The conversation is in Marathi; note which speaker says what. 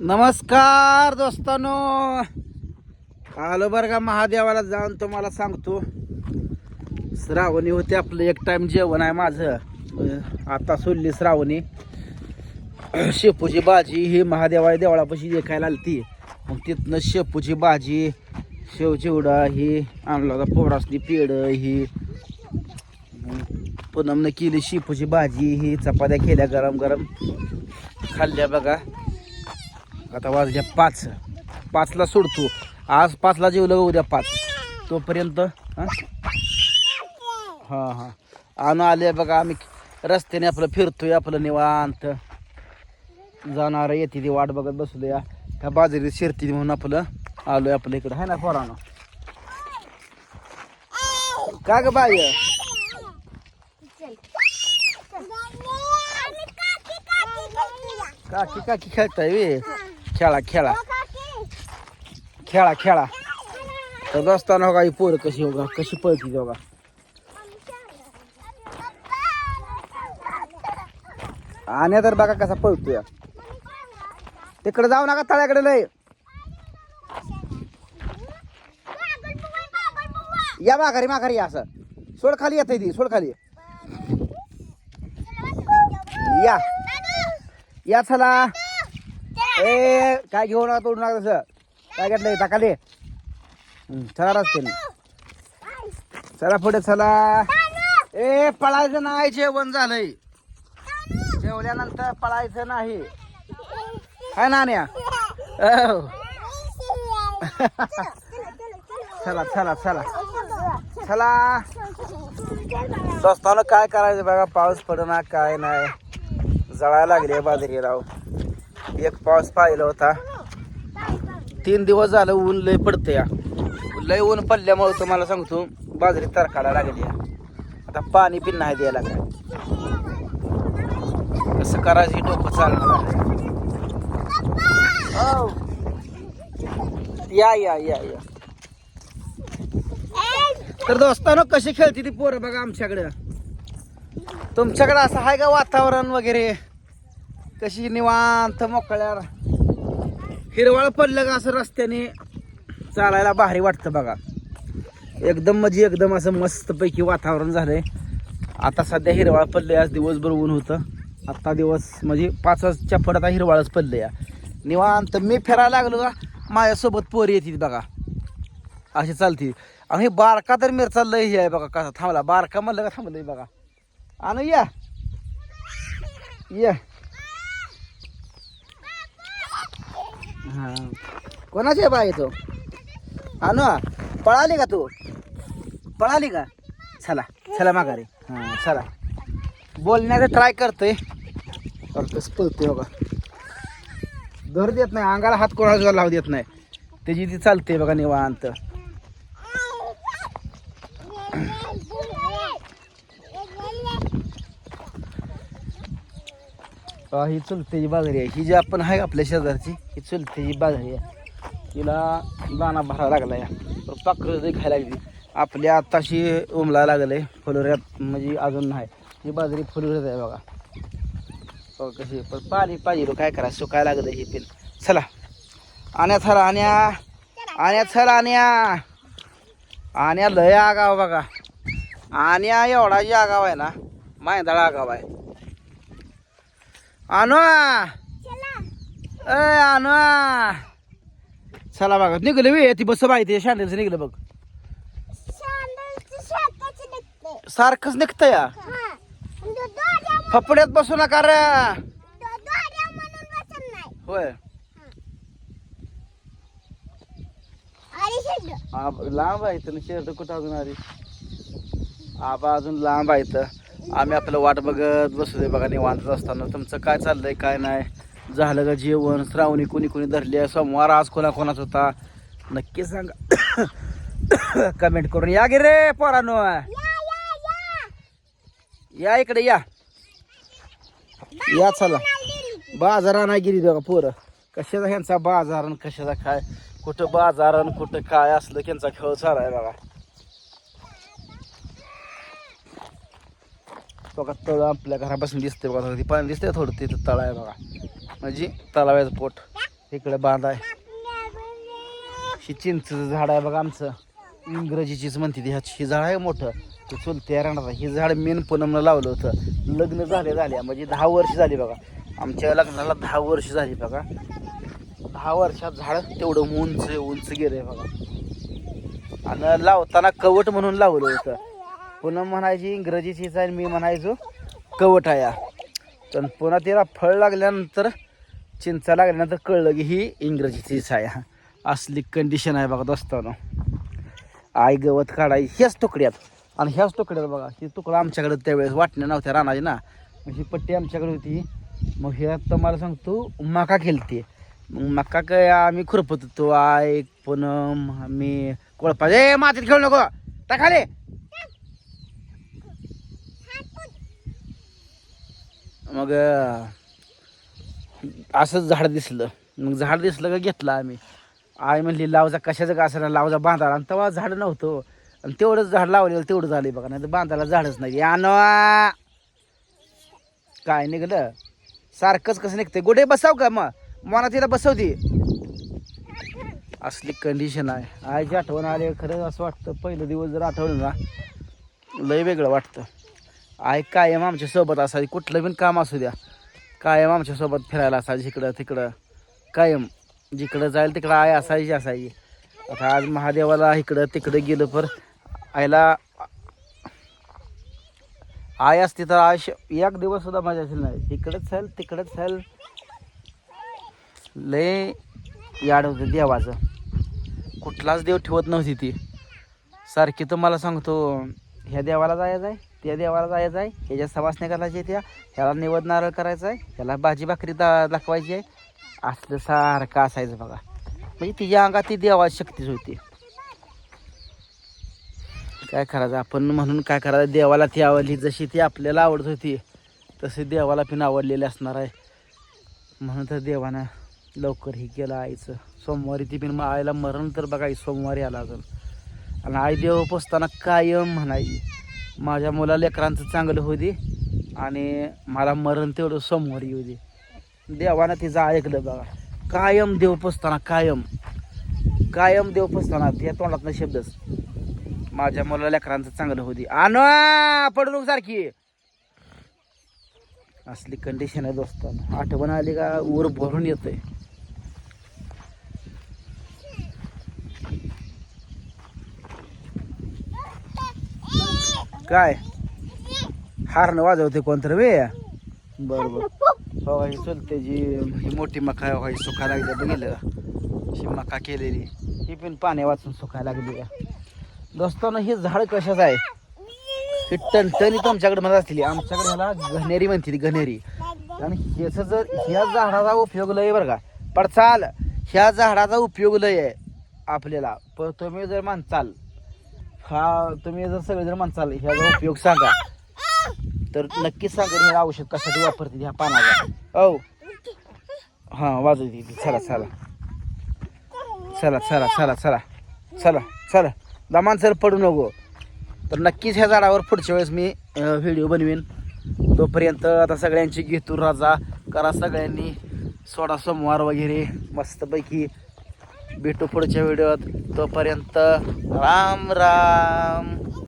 Speaker 1: नमस्कार दोस्तानो. आलो बरं का महादेवाला जाऊन तुम्हाला सांगतो. श्रावणी होते आपलं एक टाइम जेवण आहे माझं. आता सोडली श्रावणी. शेपूची भाजी ही महादेवाला देवळापाशी देखायला आली ती मग तिथनं शेपूची भाजी शेव चिवडा ही आणला पोरासनी पेड ही. पुनमनं केली शेपूची भाजी ही चपात्या केल्या गरम गरम खाल्ल्या बघा. आता वाजल्या पाच. पाचला सोडतो. आज पाचला जेवलं उद्या पाच? तोपर्यंत हां? हां हां. आणून आले बघा आम्ही रस्त्याने आपलं फिरतोय आपलं निवांत. जाणार येते ती वाट बघत बसलो या त्या बाजारी शिरती म्हणून आपलं आलोय आपलं इकडं. आहे ना पोरानं? का ग बाय काकी काकी खेळताय वे खेळा खेळा. खेळा खेळा. तर असताना हो पोर कशी होगा कशी पळती होगा आणि तर बघा कसा पळतोय. तिकडे जाऊ नका तळ्याकडे लय. या माघारी माघारी या असं. सोड खाली येत ती सोड खाली. या. या चला. ए काय घेऊ नका तोडू नका तसं काय घेतलंय? टाकाले. हं, चला रस्त्याने. चला पुढे चला. ए पळायचं नाही जेवण झालंय. जेवल्यानंतर पळायचं नाही. काय ना न्या हो. चला चला चला. चला. दोस्तानं काय करायचं बघा? पाऊस पडणार काय नाही. जळायला लागले बाजरी राव एक पाऊस पाहिला होता. तीन दिवस झालं ऊन लय पडतं या. लय ऊन पडल्यामुळे तुम्हाला सांगतो बाजरी तरकाडा लागली या. आता पाणी पिन नाही द्यायला काय. कसं करायचं हे डोकं चालणार या या या या. तर दोस्तानो कशी खेळते ती पोरं बघा आमच्याकडं. तुमच्याकडे असं आहे का वातावरण वगैरे? कशी निवांत मोकळ्यावर. हिरवळ पडलं का असं रस्त्याने चालायला भारी वाटतं बघा. एकदम म्हणजे एकदम असं मस्तपैकी वातावरण झालंय. आता सध्या हिरवाळ पडले आज दिवसभर ऊन होतं. आत्ता दिवस म्हणजे पाचच्या फड आता हिरवाळच पडले या निवांत मी फिरायला लागलो का माझ्यासोबत पोरी येते बघा. अशी चालती. आणि हे बारका तर मिरचा लय हे आहे बघा कसा थांबला. बारका म्हणलं का थांबलंय बघा. आणू या. या. हा. कोणाची बाई तो? आणू पळाली का तू? पळाली का? चला चला माघारी. हा चला. बोलण्याचा ट्राय करतोय. करतोच पळतोय बघा. धर देत नाही अंगाला हात कोणाला लावू देत नाही. त्याची ती चालते बघा निवांत. ही चुलतेची बाजरी आहे. ही जी आपण आहे आपल्या शेजारची ही चुलतेची बाजरी आहे. तिला दाना भरावा लागला या पाखरं खायला लागली. आपल्या आत्ताशी उमला लागले फुलोऱ्यात म्हणजे अजून नाही. ही बाजरी फुलोऱ्यात आहे बघा. हो कशी पण पाणी पाहिजे काय करा सुकायला लागलं हे पिन. चला. आण्या चला आण्या. आण्या चला आण्या. आण्या लय आगाव बघा. आण्या एवढा जी आगाव आहे ना मायदाळा आगाव आहे. आणू ए आणू चला बघा निघलं वे ती बस माहिती शँडलचं निघलं बघ. सारखंच निघतं या फपड्यात बसू नका रे. होय. लांब आहे तर शहर कुठं अजून आली? आबा अजून लांब आहे तर आम्ही आपलं वाट बघत बसू दे बघा निवांत असताना. तुमचं काय चाललंय काय नाही? झालं का जेवण? श्रावणी कोणी कोणी धरली आहे? सोमवार आज कोणा कोणाच होता? नक्की सांगा. कमेंट करून या गे रे पोरानो. या इकडे या. या चला. बाजारा नाही गेली बघा पोरं. कशाचा ह्यांचा बाजार कशाचा काय? कुठं बाजार कुठं काय असलं त्यांचा खेळ चालाय आहे बघा. बघा तळ आपल्या घरापासून दिसते बघा ती पाणी दिसते थोडं तिथं तळ आहे बघा. म्हणजे तलावाचं पोट. इकडे बांध आहे. ही चिंचचं झाड आहे बघा आमचं. इंग्रजीचीच म्हणते ती. ह्याची झाड आहे मोठं. ते चुलते राहणार हे झाड मेन पूनमनं लावलं होतं. लग्न झाले झाले. म्हणजे दहा वर्ष झाली बघा. आमच्या लग्नाला दहा वर्ष झाली बघा. दहा वर्षात झाड तेवढं उंच उंच गेलंय बघा. आणि लावताना कवट म्हणून लावलं होतं. पुन्हा म्हणायची इंग्रजीचीच आहे आणि मी म्हणायचो कवट आहे पण पुन्हा तिला फळ लागल्यानंतर चिंचा लागल्यानंतर कळलं की ही इंग्रजीचीच आहे. असली कंडिशन आहे बघत असताना आई गवत काढाय ह्याच तुकड्यात. आणि ह्याच तुकड्यात बघा ही तुकडा आमच्याकडे त्यावेळेस वाटण्या नव्हत्या रानाची ना. मग ही पट्टी आमच्याकडे होती. मग हे आता मला सांगतो मका खेळते. मग मका काय आम्ही खुरपत होतो. आई पूनम आम्ही कोळपा. ए मातीत खेळू नको. टाकाले मग असंच झाड दिसलं. मग झाड दिसलं का घेतलं आम्ही. आई म्हणली लावजा कशाचं का असं लावजा बांधायला. आणि तेव्हा झाड नव्हतं. आणि तेवढंच झाड लावलेलं तेवढं झालं बघा. नाही तर बांधायला झाडच नाही. आणवा काय निघलं? सारखंच कसं निघतंय? गोडे बसाव का मग मना तिला बसवती असली कंडिशन आहे. आईची आठवण आली खरंच असं वाटतं. पहिलं दिवस जर आठवलं ना लय वेगळं वाटतं. आई कायम आमच्यासोबत असायची? कुठलं पण काम असू द्या. कायम आमच्यासोबत फिरायला असायची? इकडं तिकडं. कायम जिकडं जाईल तिकडं आई असायची असायची. आता आज महादेवाला इकडं तिकडं गेलं पर आईला आई असते तर आयुष्य एक दिवस सुद्धा मजा असेल नाही. इकडंच जाईल तिकडंच जाईल लय याड होतं देवाचं. कुठलाच देव ठेवत नव्हती ती. सारखी तर मला सांगतो ह्या देवाला जायचं आहे? त्या देवाला जायचं आहे. ह्याच्या सवासण्या करायच्या त्या ह्याला निवद नारळ करायचा आहे. ह्याला भाजी भाकरी दा दाखवायची आहे. असलं सारखं असायचं बघा. म्हणजे तिच्या अंगात ती देवाची शक्तीच होती. काय करायचं? आपण म्हणून काय करायचं? देवाला ती आवडली. जशी ती आपल्याला आवडत होती तशी देवाला पण आवडलेली असणार आहे. म्हणून तर देवानं लवकर हे केलं आईचं. सोमवारी ती पण आईला मरण तर बघा सोमवारी आला अजून. आणि आई देव पोचताना कायम म्हणायची. माझ्या मुला लेकरांचं चांगलं होऊ दे आणि मला मरण तेवढं समोर येऊ दे. देवानं तिचं ऐकलं बघा. कायम देव पोचताना कायम. कायम देव पसताना त्या तोंडातनं शब्दच. माझ्या मुला लेकरांचं चांगलं होऊ दे. आण पडलो सारखी. असली कंडिशन आहे दोस्तांनो. आठवण आली का? ऊर भरून येतंय. काय? हारनं वाजवते कोणतरी वे. बरोबर हो ही चलते जी ही मोठी मका हो, सुका लागली. बघितलं ही मका केलेली. ही पण पाण्या वाचून सुकायला लागली दोस्तांनो ही झाड कशाचं आहे? ही टणटणी तुमच्याकडे म्हणत असलेली. आमच्याकडे ह्याला घनेरी म्हणते ती घनेरी. आणि ह्याचं जर ह्या झाडाचा उपयोग लय बरं का. पडचाल ह्या झाडाचा उपयोग लय आहे आपल्याला. पण तुम्ही जर म्हणचाल हा तुम्ही जर सगळे जर म्हणचाल ह्याचा उपयोग सांगा. तर नक्कीच सांगा हे औषध कशासाठी वापरते ह्या पानाचा औ. हां वाजवते दे चला चला. चला चला चला चला. चला चला. दमान सर पडू नको. तर नक्कीच ह्या झाडावर पुढच्या वेळेस मी व्हिडिओ बनवेन. तोपर्यंत आता सगळ्यांची घेतो राजा. करा सगळ्यांनी सोडा सोमवार वगैरे. मस्तपैकी भेटू पुढच्या व्हिडिओत. तोपर्यंत राम राम.